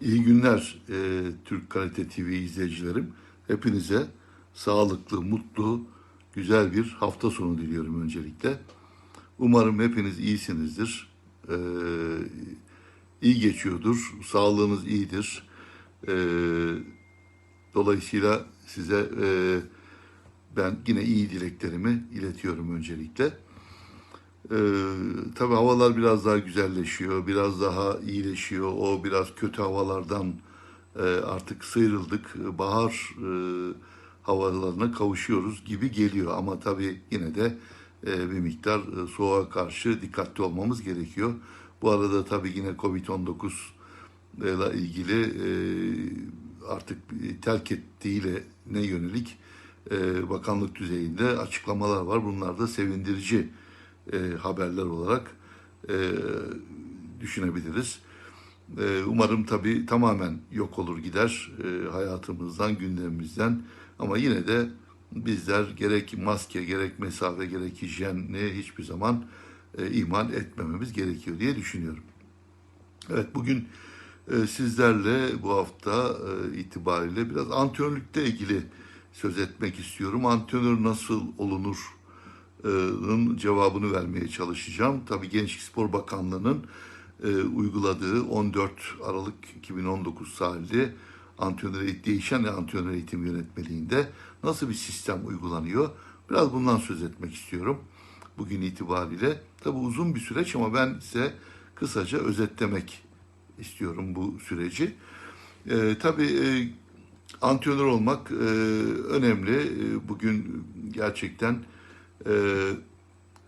İyi günler e, Türk Kalite TV izleyicilerim. Hepinize sağlıklı, mutlu, güzel bir hafta sonu diliyorum öncelikle. Umarım hepiniz iyisinizdir. E, iyi geçiyordur, sağlığınız iyidir. E, dolayısıyla size e, ben yine iyi dileklerimi iletiyorum öncelikle. Ee, tabii havalar biraz daha güzelleşiyor, biraz daha iyileşiyor. O biraz kötü havalardan e, artık sıyrıldık. Bahar e, havalarına kavuşuyoruz gibi geliyor. Ama tabii yine de e, bir miktar e, soğuğa karşı dikkatli olmamız gerekiyor. Bu arada tabii yine Covid-19 ile ilgili e, artık terk ettiğiyle ne yönelik e, bakanlık düzeyinde açıklamalar var. Bunlar da sevindirici e, haberler olarak e, düşünebiliriz. E, umarım tabii tamamen yok olur gider e, hayatımızdan, gündemimizden. Ama yine de bizler gerek maske, gerek mesafe, gerek hijyeni hiçbir zaman e, ihmal etmememiz gerekiyor diye düşünüyorum. Evet bugün e, sizlerle bu hafta e, itibariyle biraz antrenörlükle ilgili söz etmek istiyorum. Antrenör nasıl olunur? In cevabını vermeye çalışacağım. Tabii Gençlik Spor Bakanlığı'nın e, uyguladığı 14 Aralık 2019 tarihli antrenör değişen antrenör eğitim yönetmeliğinde nasıl bir sistem uygulanıyor? Biraz bundan söz etmek istiyorum bugün itibariyle. Tabii uzun bir süreç ama ben size kısaca özetlemek istiyorum bu süreci. E, tabii e, antrenör olmak e, önemli. E, bugün gerçekten e,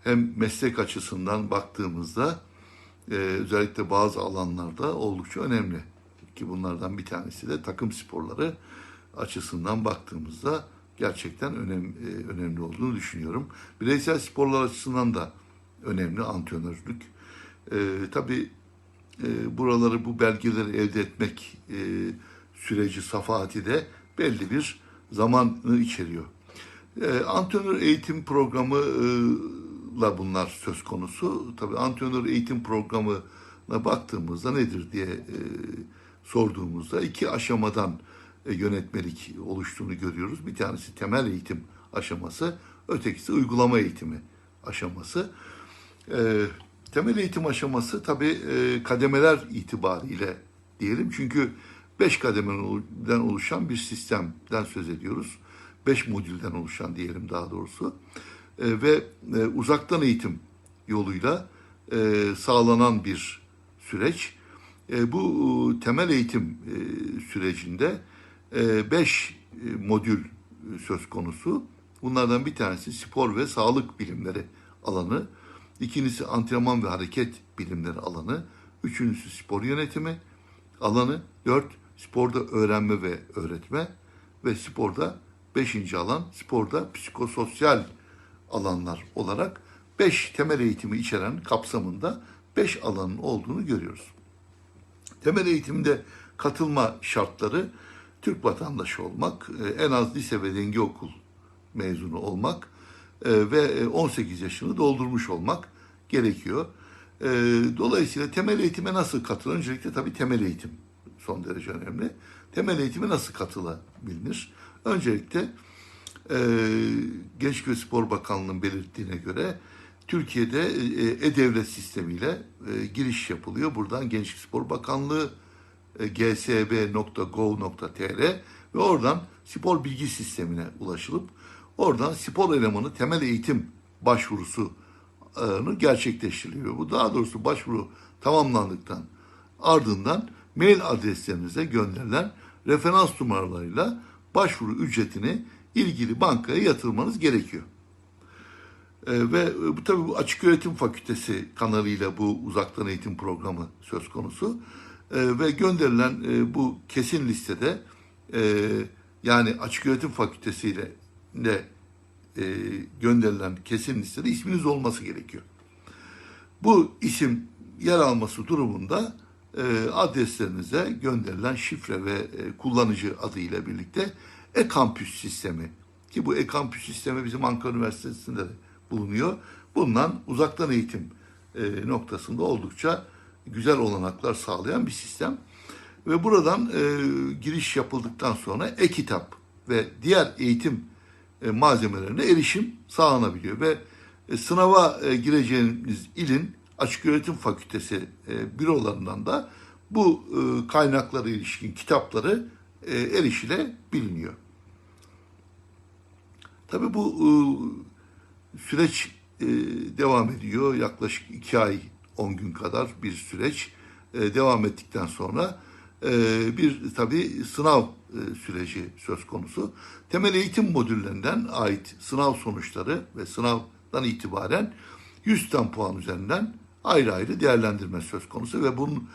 hem meslek açısından baktığımızda e, özellikle bazı alanlarda oldukça önemli. Ki bunlardan bir tanesi de takım sporları açısından baktığımızda gerçekten önem, e, önemli olduğunu düşünüyorum. Bireysel sporlar açısından da önemli antrenörlük. E, tabii e, buraları, bu belgeleri elde etmek e, süreci, safahati de belli bir zamanı içeriyor. E, antrenör eğitim programıyla bunlar söz konusu. Tabii antrenör eğitim programına baktığımızda nedir diye e, sorduğumuzda iki aşamadan e, yönetmelik oluştuğunu görüyoruz. Bir tanesi temel eğitim aşaması, ötekisi uygulama eğitimi aşaması. E, temel eğitim aşaması tabii e, kademeler itibariyle diyelim. Çünkü beş kademeden oluşan bir sistemden söz ediyoruz. 5 modülden oluşan diyelim daha doğrusu. E, ve e, uzaktan eğitim yoluyla e, sağlanan bir süreç. E, bu e, temel eğitim e, sürecinde 5 e, e, modül söz konusu. Bunlardan bir tanesi spor ve sağlık bilimleri alanı, ikincisi antrenman ve hareket bilimleri alanı, üçüncüsü spor yönetimi alanı, dört sporda öğrenme ve öğretme. Ve sporda Beşinci alan sporda psikososyal alanlar olarak beş temel eğitimi içeren kapsamında beş alanın olduğunu görüyoruz. Temel eğitimde katılma şartları Türk vatandaşı olmak, e, en az lise ve denge okul mezunu olmak e, ve 18 yaşını doldurmuş olmak gerekiyor. E, dolayısıyla temel eğitime nasıl katılır? Öncelikle tabii temel eğitim son derece önemli. Temel eğitime nasıl katılabilir? Öncelikle e, Gençlik ve Spor Bakanlığı'nın belirttiğine göre Türkiye'de e, e-devlet sistemiyle e, giriş yapılıyor. Buradan Gençlik Spor Bakanlığı e, gsb.gov.tr ve oradan spor bilgi sistemine ulaşılıp oradan spor elemanı temel eğitim başvurusu gerçekleştiriliyor. Bu daha doğrusu başvuru tamamlandıktan ardından mail adreslerinize gönderilen referans numaralarıyla başvuru ücretini ilgili bankaya yatırmanız gerekiyor. E, ve bu tabii bu açık öğretim fakültesi kanalıyla bu uzaktan eğitim programı söz konusu. E, ve gönderilen e, bu kesin listede e, yani açık öğretim fakültesiyle de e, gönderilen kesin listede isminiz olması gerekiyor. Bu isim yer alması durumunda e, adreslerinize gönderilen şifre ve e, kullanıcı adıyla birlikte e-kampüs sistemi ki bu e-kampüs sistemi bizim Ankara Üniversitesi'nde de bulunuyor. Bundan uzaktan eğitim e, noktasında oldukça güzel olanaklar sağlayan bir sistem. Ve buradan e, giriş yapıldıktan sonra e-kitap ve diğer eğitim e, malzemelerine erişim sağlanabiliyor. Ve e, sınava e, gireceğiniz ilin açık öğretim fakültesi e, bürolarından da bu e, kaynaklara ilişkin kitapları e, erişilebiliniyor. Tabii bu e, süreç e, devam ediyor. Yaklaşık iki ay, on gün kadar bir süreç e, devam ettikten sonra e, bir tabii sınav e, süreci söz konusu. Temel eğitim modüllerinden ait sınav sonuçları ve sınavdan itibaren 100 tane puan üzerinden ayrı ayrı değerlendirme söz konusu ve bunun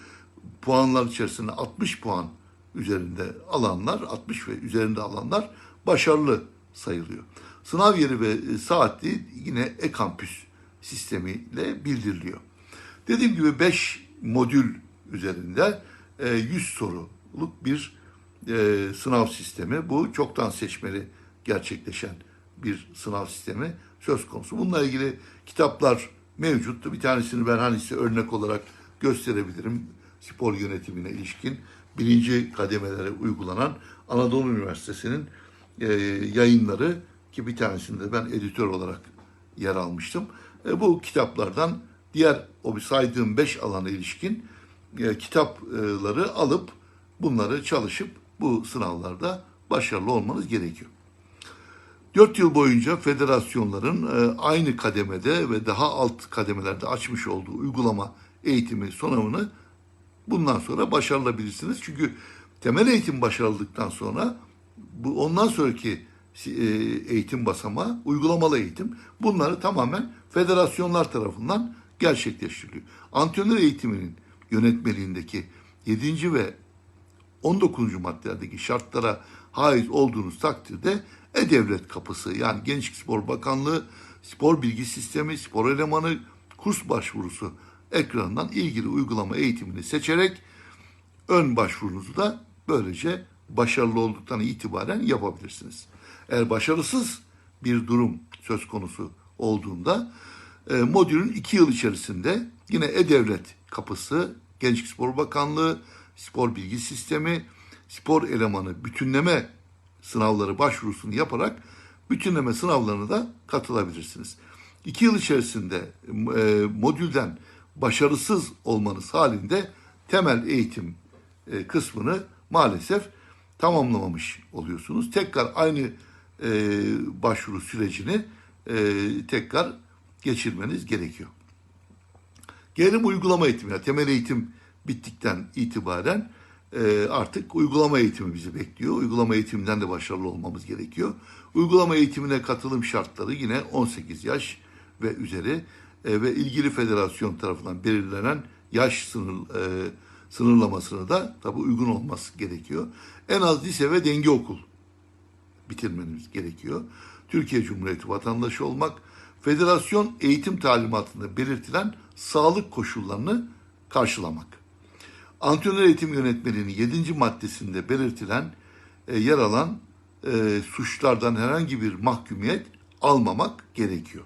puanlar içerisinde 60 puan üzerinde alanlar, 60 ve üzerinde alanlar başarılı sayılıyor. Sınav yeri ve e, saatli yine e-kampüs sistemiyle bildiriliyor. Dediğim gibi 5 modül üzerinde e, 100 soruluk bir e, sınav sistemi. Bu çoktan seçmeli gerçekleşen bir sınav sistemi söz konusu. Bununla ilgili kitaplar mevcuttu. Bir tanesini ben hani size örnek olarak gösterebilirim. Spor yönetimine ilişkin birinci kademelere uygulanan Anadolu Üniversitesi'nin e, yayınları ki bir tanesinde ben editör olarak yer almıştım. E, bu kitaplardan diğer o saydığım beş alana ilişkin e, kitapları alıp bunları çalışıp bu sınavlarda başarılı olmanız gerekiyor. 4 yıl boyunca federasyonların e, aynı kademede ve daha alt kademelerde açmış olduğu uygulama eğitimi sınavını bundan sonra başarılabilirsiniz. Çünkü temel eğitim başarıldıktan sonra bu ondan sonraki e, eğitim basamağı uygulamalı eğitim. Bunları tamamen federasyonlar tarafından gerçekleştiriliyor. Antrenör eğitiminin yönetmeliğindeki 7. ve 19. maddelerdeki şartlara haiz olduğunuz takdirde E-Devlet kapısı yani Gençlik Spor Bakanlığı spor bilgi sistemi, spor elemanı, kurs başvurusu ekranından ilgili uygulama eğitimini seçerek ön başvurunuzu da böylece başarılı olduktan itibaren yapabilirsiniz. Eğer başarısız bir durum söz konusu olduğunda e, modülün iki yıl içerisinde yine E-Devlet kapısı, Gençlik Spor Bakanlığı, Spor Bilgi Sistemi, spor elemanı bütünleme sınavları başvurusunu yaparak bütünleme sınavlarına da katılabilirsiniz. İki yıl içerisinde e, modülden başarısız olmanız halinde temel eğitim e, kısmını maalesef tamamlamamış oluyorsunuz. Tekrar aynı e, başvuru sürecini e, tekrar geçirmeniz gerekiyor. Gelelim uygulama eğitimine. Temel eğitim bittikten itibaren e, artık uygulama eğitimi bizi bekliyor. Uygulama eğitiminden de başarılı olmamız gerekiyor. Uygulama eğitimine katılım şartları yine 18 yaş ve üzeri e, ve ilgili federasyon tarafından belirlenen yaş sınır, e, da tabi uygun olması gerekiyor. En az lise ve denge okul bitirmeniz gerekiyor. Türkiye Cumhuriyeti vatandaşı olmak, federasyon eğitim talimatında belirtilen sağlık koşullarını karşılamak. Antrenör eğitim yönetmeliğinin 7. maddesinde belirtilen e, yer alan e, suçlardan herhangi bir mahkumiyet almamak gerekiyor.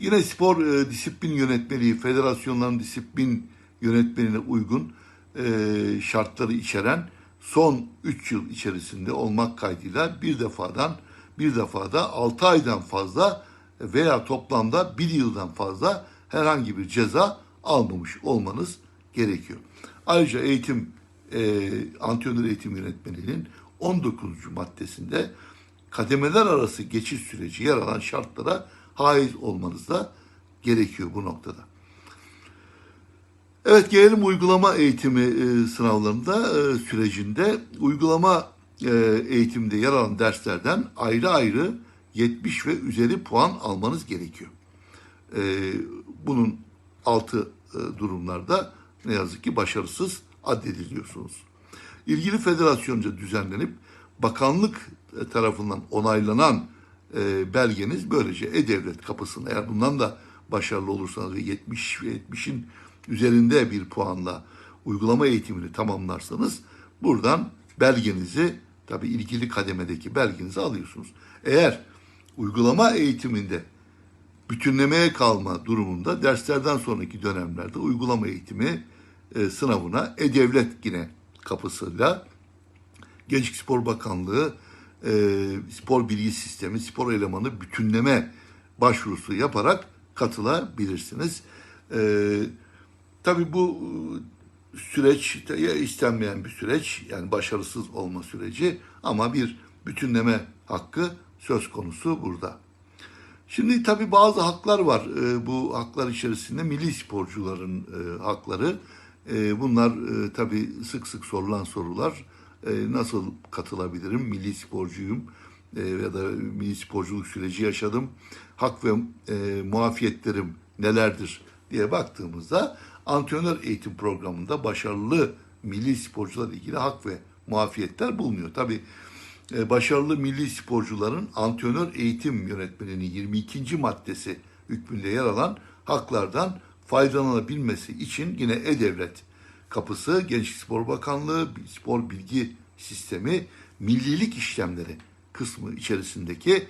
Yine spor e, disiplin yönetmeliği, federasyonların disiplin yönetmeliğine uygun e, şartları içeren son 3 yıl içerisinde olmak kaydıyla bir defadan bir defada 6 aydan fazla veya toplamda 1 yıldan fazla herhangi bir ceza almamış olmanız gerekiyor. Ayrıca eğitim e, antrenör eğitim yönetmeliğinin 19. maddesinde kademeler arası geçiş süreci yer alan şartlara haiz olmanız da gerekiyor bu noktada. Evet gelelim uygulama eğitimi e, sınavlarında e, sürecinde uygulama e, eğitimde yer alan derslerden ayrı ayrı 70 ve üzeri puan almanız gerekiyor. E, bunun altı e, durumlarda ne yazık ki başarısız addediliyorsunuz. İlgili federasyonca düzenlenip bakanlık tarafından onaylanan e, belgeniz böylece E-Devlet kapısında eğer bundan da başarılı olursanız ve 70 ve 70'in üzerinde bir puanla uygulama eğitimini tamamlarsanız buradan belgenizi tabi ilgili kademedeki belgenizi alıyorsunuz. Eğer uygulama eğitiminde bütünlemeye kalma durumunda derslerden sonraki dönemlerde uygulama eğitimi e, sınavına E-Devlet yine kapısıyla Gençlik Spor Bakanlığı e, spor bilgi sistemi, spor elemanı bütünleme başvurusu yaparak katılabilirsiniz. E, tabii bu e, süreç ya istenmeyen bir süreç, yani başarısız olma süreci ama bir bütünleme hakkı söz konusu burada. Şimdi tabii bazı haklar var. E, bu haklar içerisinde milli sporcuların e, hakları. E, bunlar e, tabii sık sık sorulan sorular. E, nasıl katılabilirim? Milli sporcuyum e, ya da milli sporculuk süreci yaşadım. Hak ve e, muafiyetlerim nelerdir diye baktığımızda antrenör eğitim programında başarılı milli sporcularla ilgili hak ve muafiyetler bulunuyor. Tabii e, başarılı milli sporcuların antrenör eğitim yönetmeninin 22. maddesi hükmünde yer alan haklardan faydalanabilmesi için yine E-Devlet kapısı, Gençlik Spor Bakanlığı, Spor Bilgi Sistemi, millilik işlemleri kısmı içerisindeki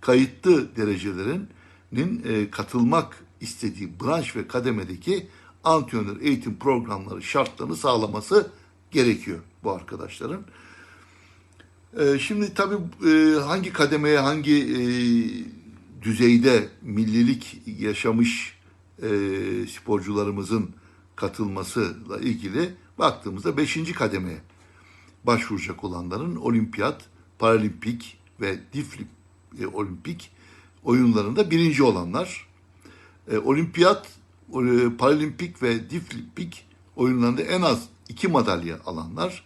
kayıtlı derecelerinin e, katılmak istediği branş ve kademedeki antrenör eğitim programları şartlarını sağlaması gerekiyor bu arkadaşların. Ee, Şimdi tabii e, hangi kademeye, hangi e, düzeyde millilik yaşamış e, sporcularımızın katılmasıyla ilgili baktığımızda 5. kademeye başvuracak olanların olimpiyat, paralimpik ve difli e, olimpik oyunlarında birinci olanlar, e, olimpiyat, e, paralimpik ve diflimpik oyunlarında en az iki madalya alanlar,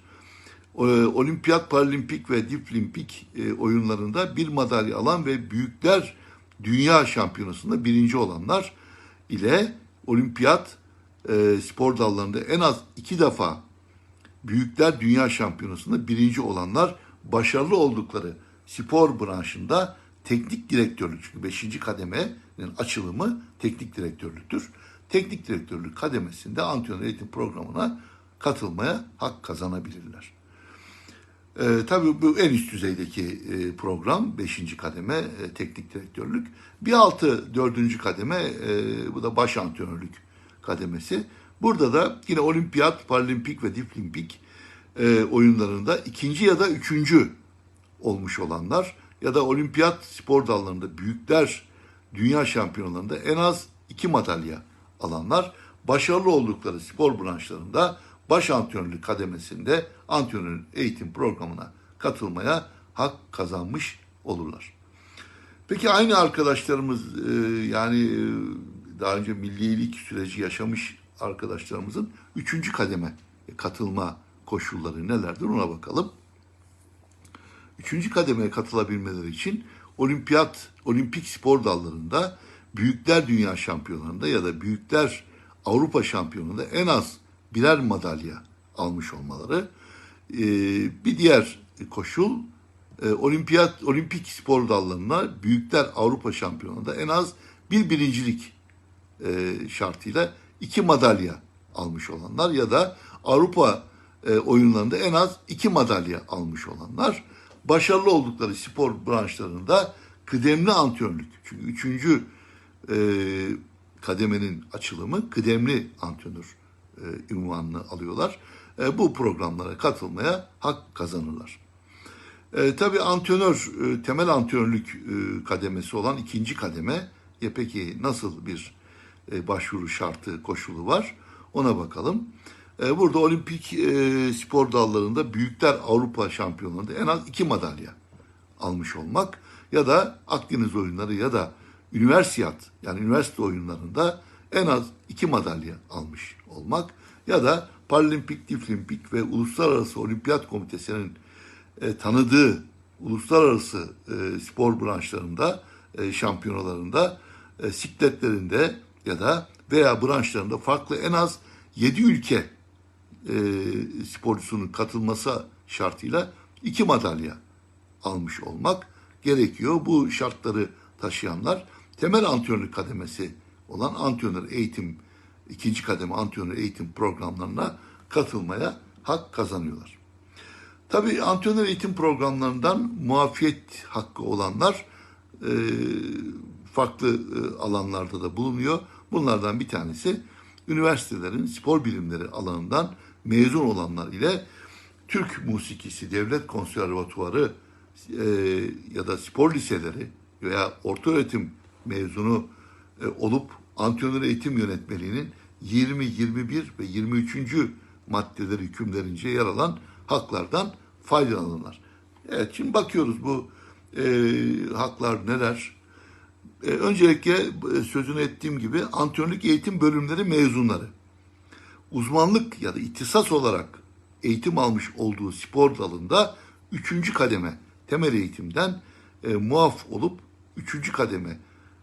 e, olimpiyat, paralimpik ve diflimpik e, oyunlarında bir madalya alan ve büyükler dünya şampiyonasında birinci olanlar ile olimpiyat e, spor dallarında en az iki defa büyükler dünya şampiyonasında birinci olanlar başarılı oldukları spor branşında teknik direktörlük çünkü 5. kademenin açılımı teknik direktörlüktür. Teknik direktörlük kademesinde antrenör eğitim programına katılmaya hak kazanabilirler. Ee, tabii bu en üst düzeydeki e, program 5. kademe e, teknik direktörlük. Bir altı 4. kademe e, bu da baş antrenörlük kademesi. Burada da yine olimpiyat, paralimpik ve diflimpik e, oyunlarında ikinci ya da üçüncü olmuş olanlar ya da olimpiyat spor dallarında büyükler dünya şampiyonalarında en az iki madalya alanlar başarılı oldukları spor branşlarında baş antrenörlük kademesinde antrenör eğitim programına katılmaya hak kazanmış olurlar. Peki aynı arkadaşlarımız e, yani e, daha önce millilik süreci yaşamış arkadaşlarımızın üçüncü kademe katılma koşulları nelerdir ona bakalım. Üçüncü kademeye katılabilmeleri için olimpiyat, olimpik spor dallarında büyükler dünya şampiyonlarında ya da büyükler Avrupa şampiyonunda en az birer madalya almış olmaları. Ee, bir diğer koşul e, olimpiyat, olimpik spor dallarına büyükler Avrupa şampiyonunda en az bir birincilik e, şartıyla iki madalya almış olanlar ya da Avrupa e, oyunlarında en az iki madalya almış olanlar başarılı oldukları spor branşlarında kıdemli antrenörlük çünkü üçüncü e, kademenin açılımı kıdemli antrenör e, ünvanını alıyorlar. E, bu programlara katılmaya hak kazanırlar. E, tabii antrenör, e, temel antrenörlük e, kademesi olan ikinci kademe, e, peki nasıl bir e, başvuru şartı, koşulu var? Ona bakalım. E, burada olimpik e, spor dallarında büyükler Avrupa şampiyonlarında en az iki madalya almış olmak ya da Akdeniz oyunları ya da üniversiyat yani üniversite oyunlarında en az iki madalya almış olmak ya da Paralimpik, Diflimpik ve Uluslararası Olimpiyat Komitesi'nin e, tanıdığı uluslararası e, spor branşlarında, e, şampiyonalarında, e, sikletlerinde ya da veya branşlarında farklı en az 7 ülke e, sporcusunun katılması şartıyla iki madalya almış olmak gerekiyor. Bu şartları taşıyanlar temel antrenörlük kademesi olan antrenör eğitim ikinci kademe antrenör eğitim programlarına katılmaya hak kazanıyorlar. Tabii antrenör eğitim programlarından muafiyet hakkı olanlar e, farklı e, alanlarda da bulunuyor. Bunlardan bir tanesi üniversitelerin spor bilimleri alanından mezun olanlar ile Türk musikisi, devlet konservatuvarı e, ya da spor liseleri veya orta öğretim mezunu e, olup antrenör eğitim yönetmeliğinin 20, 21 ve 23. maddeleri hükümlerince yer alan haklardan faydalanırlar. Evet şimdi bakıyoruz bu e, haklar neler? E, öncelikle e, sözünü ettiğim gibi antrenörlük eğitim bölümleri mezunları uzmanlık ya da ihtisas olarak eğitim almış olduğu spor dalında üçüncü kademe temel eğitimden e, muaf olup üçüncü kademe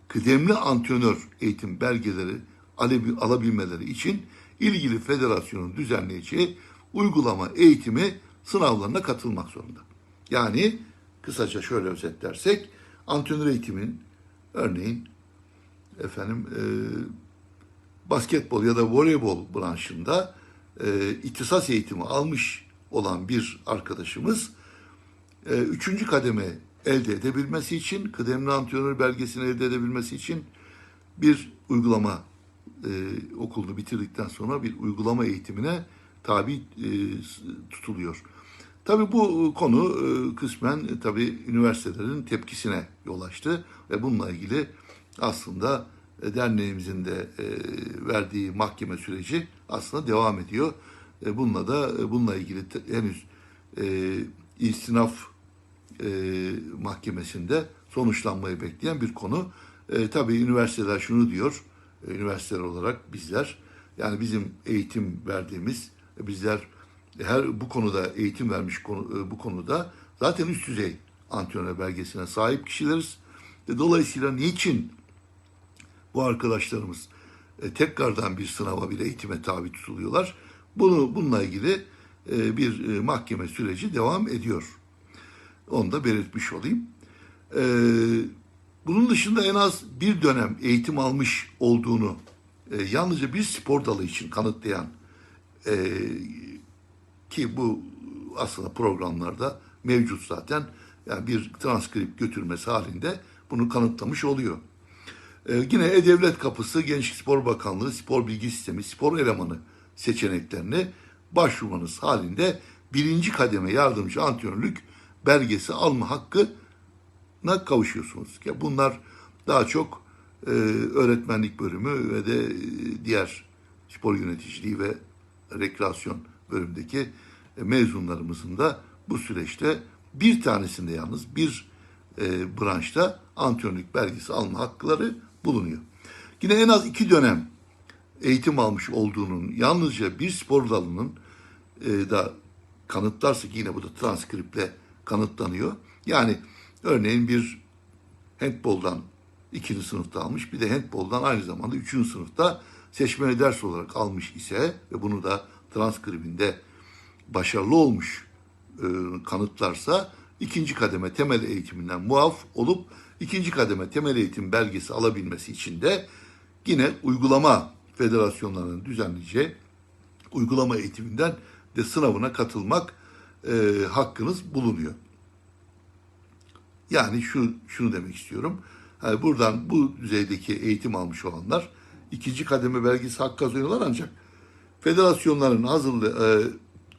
kıdemli antrenör eğitim belgeleri alabi- alabilmeleri için ilgili federasyonun düzenleyeceği uygulama eğitimi sınavlarına katılmak zorunda. Yani kısaca şöyle özetlersek antrenör eğitimin örneğin efendim e, basketbol ya da voleybol branşında e, ihtisas eğitimi almış olan bir arkadaşımız e, üçüncü kademe elde edebilmesi için, kıdemli antrenör belgesini elde edebilmesi için bir uygulama e, okulunu bitirdikten sonra bir uygulama eğitimine tabi e, tutuluyor. Tabii bu konu e, kısmen e, tabii üniversitelerin tepkisine yol açtı ve bununla ilgili aslında e, derneğimizin de e, verdiği mahkeme süreci aslında devam ediyor. E, Bununla da e, bununla ilgili te- henüz e, istinaf e, mahkemesinde sonuçlanmayı bekleyen bir konu. E, tabii üniversiteler şunu diyor, e, üniversiteler olarak bizler, yani bizim eğitim verdiğimiz, e, bizler her bu konuda eğitim vermiş konu, e, bu konuda zaten üst düzey antrenör belgesine sahip kişileriz. E, dolayısıyla niçin bu arkadaşlarımız e, tekrardan bir sınava bir eğitime tabi tutuluyorlar? Bunu bununla ilgili e, bir e, mahkeme süreci devam ediyor. Onu da belirtmiş olayım. Ee, bunun dışında en az bir dönem eğitim almış olduğunu e, yalnızca bir spor dalı için kanıtlayan e, ki bu aslında programlarda mevcut zaten yani bir transkript götürmesi halinde bunu kanıtlamış oluyor. Ee, yine E-Devlet Kapısı, Gençlik Spor Bakanlığı, Spor Bilgi Sistemi, Spor Elemanı seçeneklerine başvurmanız halinde birinci kademe yardımcı antrenörlük belgesi alma hakkına kavuşuyorsunuz. Ya bunlar daha çok e, öğretmenlik bölümü ve de e, diğer spor yöneticiliği ve rekreasyon bölümündeki e, mezunlarımızın da bu süreçte bir tanesinde yalnız bir e, branşta antrenörlük belgesi alma hakları bulunuyor. Yine en az iki dönem eğitim almış olduğunun yalnızca bir spor dalının e, da kanıtlarsak yine bu da transkriple kanıtlanıyor. Yani örneğin bir handboldan ikinci sınıfta almış bir de handboldan aynı zamanda üçüncü sınıfta seçmeli ders olarak almış ise ve bunu da transkribinde başarılı olmuş e, kanıtlarsa ikinci kademe temel eğitiminden muaf olup ikinci kademe temel eğitim belgesi alabilmesi için de yine uygulama federasyonlarının düzenleyeceği uygulama eğitiminden de sınavına katılmak e, hakkınız bulunuyor. Yani şu şunu demek istiyorum. Yani buradan bu düzeydeki eğitim almış olanlar ikinci kademe belgesi hak kazanıyorlar ancak federasyonların hazırlı, e,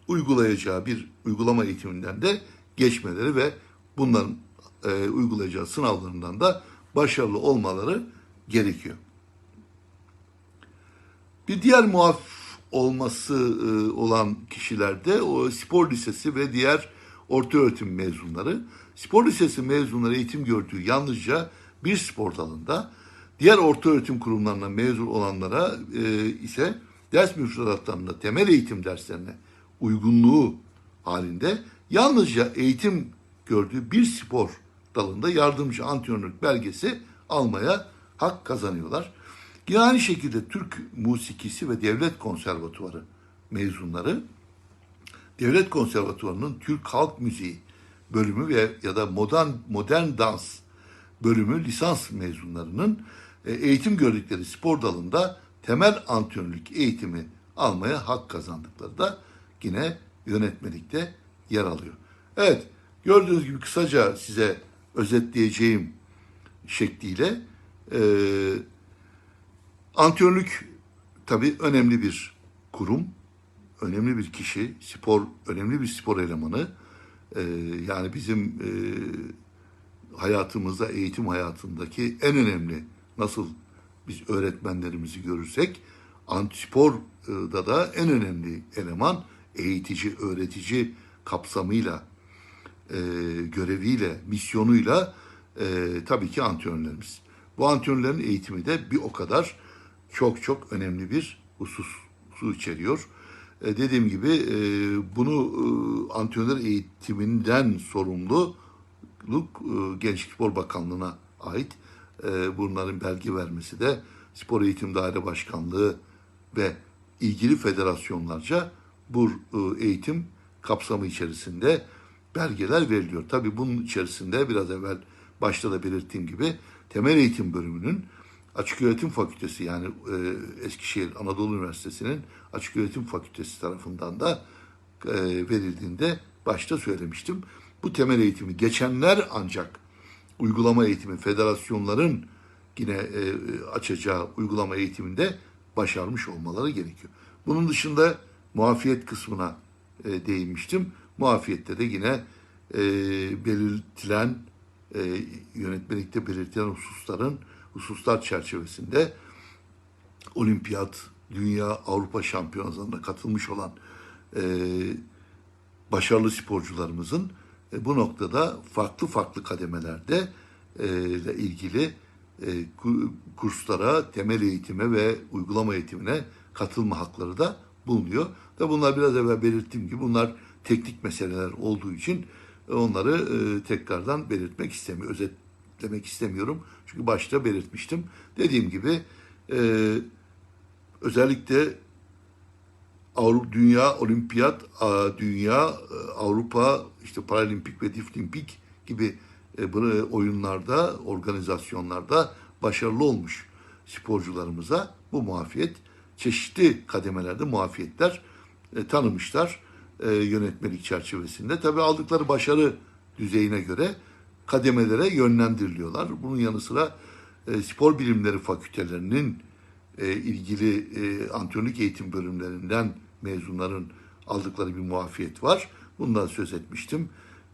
uygulayacağı bir uygulama eğitiminden de geçmeleri ve bunların e, uygulayacağı sınavlarından da başarılı olmaları gerekiyor. Bir diğer muaf olması e, olan kişilerde o spor lisesi ve diğer orta öğretim mezunları. Spor lisesi mezunları eğitim gördüğü yalnızca bir spor dalında, diğer orta öğretim kurumlarına mezun olanlara e, ise ders müfredatlarında temel eğitim derslerine uygunluğu halinde yalnızca eğitim gördüğü bir spor dalında yardımcı antrenörlük belgesi almaya hak kazanıyorlar. Yine aynı şekilde Türk musikisi ve devlet konservatuvarı mezunları devlet konservatuvarının Türk halk müziği bölümü ve ya da modern modern dans bölümü lisans mezunlarının e, eğitim gördükleri spor dalında temel antrenörlük eğitimi almaya hak kazandıkları da yine yönetmelikte yer alıyor. Evet, gördüğünüz gibi kısaca size özetleyeceğim şekliyle e, antrenörlük tabii önemli bir kurum, önemli bir kişi, spor önemli bir spor elemanı. Ee, yani bizim e, hayatımızda, eğitim hayatındaki en önemli nasıl biz öğretmenlerimizi görürsek antisporda da en önemli eleman eğitici, öğretici kapsamıyla, e, göreviyle, misyonuyla e, tabii ki antrenörlerimiz. Bu antrenörlerin eğitimi de bir o kadar çok çok önemli bir hususu içeriyor. E, dediğim gibi e, bunu e, antrenör eğitiminden sorumluluk e, Gençlik Spor Bakanlığı'na ait. E, bunların belge vermesi de Spor Eğitim Daire Başkanlığı ve ilgili federasyonlarca bu e, eğitim kapsamı içerisinde belgeler veriliyor. Tabii bunun içerisinde biraz evvel başta da belirttiğim gibi temel eğitim bölümünün Açık Öğretim Fakültesi yani e, Eskişehir Anadolu Üniversitesi'nin Açık Öğretim Fakültesi tarafından da e, verildiğinde başta söylemiştim. Bu temel eğitimi geçenler ancak uygulama eğitimi federasyonların yine e, açacağı uygulama eğitiminde başarmış olmaları gerekiyor. Bunun dışında muafiyet kısmına e, değinmiştim. Muafiyette de yine e, belirtilen e, yönetmelikte belirtilen hususların hususlar çerçevesinde olimpiyat, dünya, Avrupa şampiyonalarına katılmış olan e, başarılı sporcularımızın e, bu noktada farklı farklı kademelerde e, ile ilgili e, ku- kurslara, temel eğitime ve uygulama eğitimine katılma hakları da bulunuyor. Da bunlar biraz evvel belirttiğim gibi bunlar teknik meseleler olduğu için onları e, tekrardan belirtmek istemiyorum, özetlemek istemiyorum. Çünkü başta belirtmiştim. Dediğim gibi e, özellikle Avrupa Dünya Olimpiyat, Dünya, e, Avrupa, işte Paralimpik ve Diflimpik gibi e, oyunlarda, organizasyonlarda başarılı olmuş sporcularımıza bu muafiyet çeşitli kademelerde muafiyetler e, tanımışlar e, yönetmelik çerçevesinde. Tabii aldıkları başarı düzeyine göre kademelere yönlendiriliyorlar. Bunun yanı sıra e, spor bilimleri fakültelerinin e, ilgili e, antrenörlük eğitim bölümlerinden mezunların aldıkları bir muafiyet var. Bundan söz etmiştim.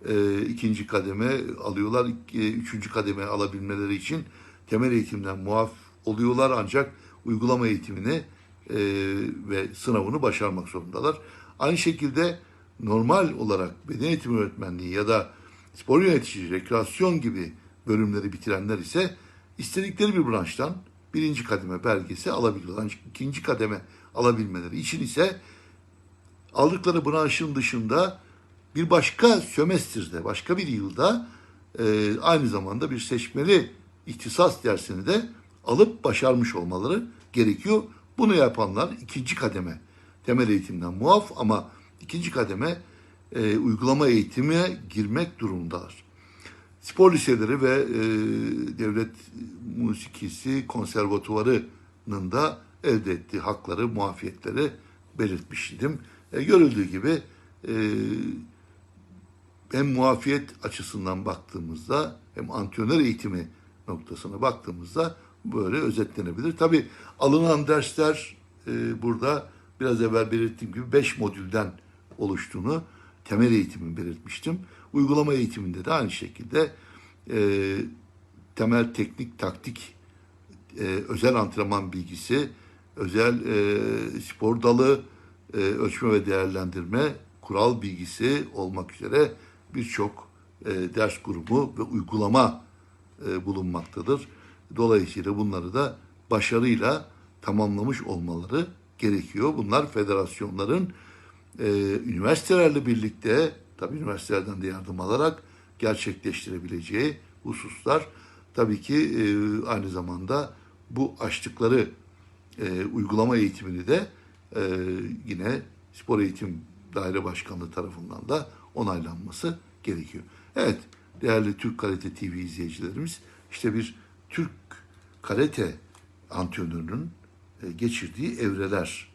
E, ikinci kademe alıyorlar. E, Üçüncü kademe alabilmeleri için temel eğitimden muaf oluyorlar ancak uygulama eğitimini e, ve sınavını başarmak zorundalar. Aynı şekilde normal olarak beden eğitimi öğretmenliği ya da spor yönetici, rekreasyon gibi bölümleri bitirenler ise istedikleri bir branştan birinci kademe belgesi alabiliyorlar. İkinci kademe alabilmeleri için ise aldıkları branşın dışında bir başka sömestrde, başka bir yılda e, aynı zamanda bir seçmeli ihtisas dersini de alıp başarmış olmaları gerekiyor. Bunu yapanlar ikinci kademe temel eğitimden muaf ama ikinci kademe e, uygulama eğitime girmek durumundalar. Spor liseleri ve e, devlet musikisi konservatuvarının da elde ettiği hakları, muafiyetleri belirtmiştim. E, görüldüğü gibi e, hem muafiyet açısından baktığımızda hem antrenör eğitimi noktasına baktığımızda böyle özetlenebilir. Tabi alınan dersler e, burada biraz evvel belirttiğim gibi 5 modülden oluştuğunu temel eğitimin belirtmiştim. Uygulama eğitiminde de aynı şekilde e, temel teknik, taktik, e, özel antrenman bilgisi, özel e, spor dalı, e, ölçme ve değerlendirme, kural bilgisi olmak üzere birçok e, ders grubu ve uygulama e, bulunmaktadır. Dolayısıyla bunları da başarıyla tamamlamış olmaları gerekiyor. Bunlar federasyonların e, üniversitelerle birlikte, tabii üniversitelerden de yardım alarak gerçekleştirebileceği hususlar. Tabii ki e, aynı zamanda bu açtıkları e, uygulama eğitimini de e, yine Spor Eğitim Daire Başkanlığı tarafından da onaylanması gerekiyor. Evet değerli Türk Karate TV izleyicilerimiz işte bir Türk karate antrenörünün e, geçirdiği evreler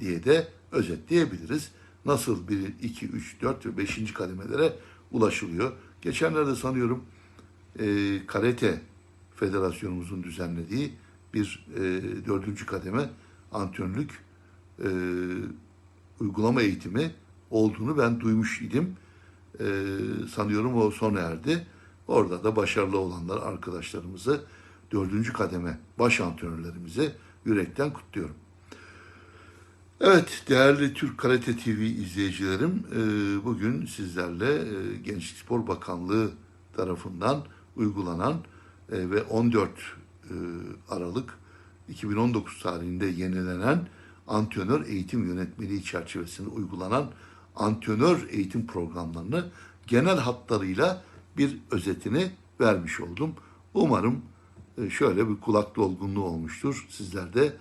diye de özetleyebiliriz. Nasıl 1, 2, 3, 4 ve 5. kademelere ulaşılıyor. Geçenlerde sanıyorum e, Karate Federasyonumuzun düzenlediği bir e, dördüncü kademe antrenörlük e, uygulama eğitimi olduğunu ben duymuş idim. Ee, sanıyorum o sona erdi. Orada da başarılı olanlar arkadaşlarımızı dördüncü kademe baş antrenörlerimizi yürekten kutluyorum. Evet değerli Türk Karate TV izleyicilerim e, bugün sizlerle e, Gençlik Spor Bakanlığı tarafından uygulanan e, ve 14 e, Aralık 2019 tarihinde yenilenen antrenör eğitim yönetmeliği çerçevesinde uygulanan antrenör eğitim programlarını genel hatlarıyla bir özetini vermiş oldum. Umarım şöyle bir kulak dolgunluğu olmuştur. Sizler de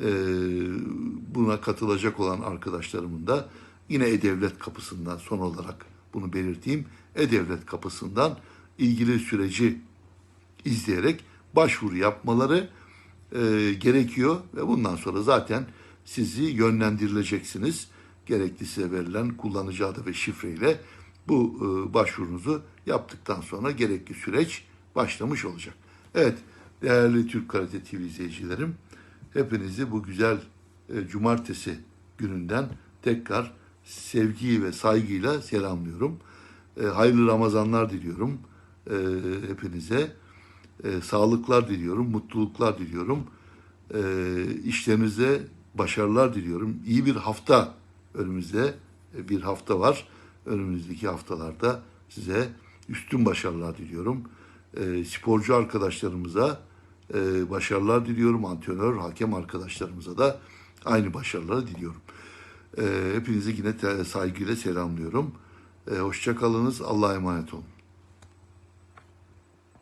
e, buna katılacak olan arkadaşlarımın da yine E-Devlet kapısından son olarak bunu belirteyim. E-Devlet kapısından ilgili süreci izleyerek başvuru yapmaları e, gerekiyor ve bundan sonra zaten sizi yönlendirileceksiniz. Gerekli size verilen kullanıcı adı ve şifreyle bu e, başvurunuzu yaptıktan sonra gerekli süreç başlamış olacak. Evet değerli Türk Karate TV izleyicilerim hepinizi bu güzel e, cumartesi gününden tekrar sevgi ve saygıyla selamlıyorum. E, hayırlı Ramazanlar diliyorum e, hepinize. E, sağlıklar diliyorum, mutluluklar diliyorum. E, işlerinizde başarılar diliyorum. İyi bir hafta önümüzde e, bir hafta var. Önümüzdeki haftalarda size üstün başarılar diliyorum. E, sporcu arkadaşlarımıza e, başarılar diliyorum. Antrenör, hakem arkadaşlarımıza da aynı başarıları diliyorum. E, hepinizi yine saygıyla selamlıyorum. E, hoşça kalınız. Allah'a emanet olun.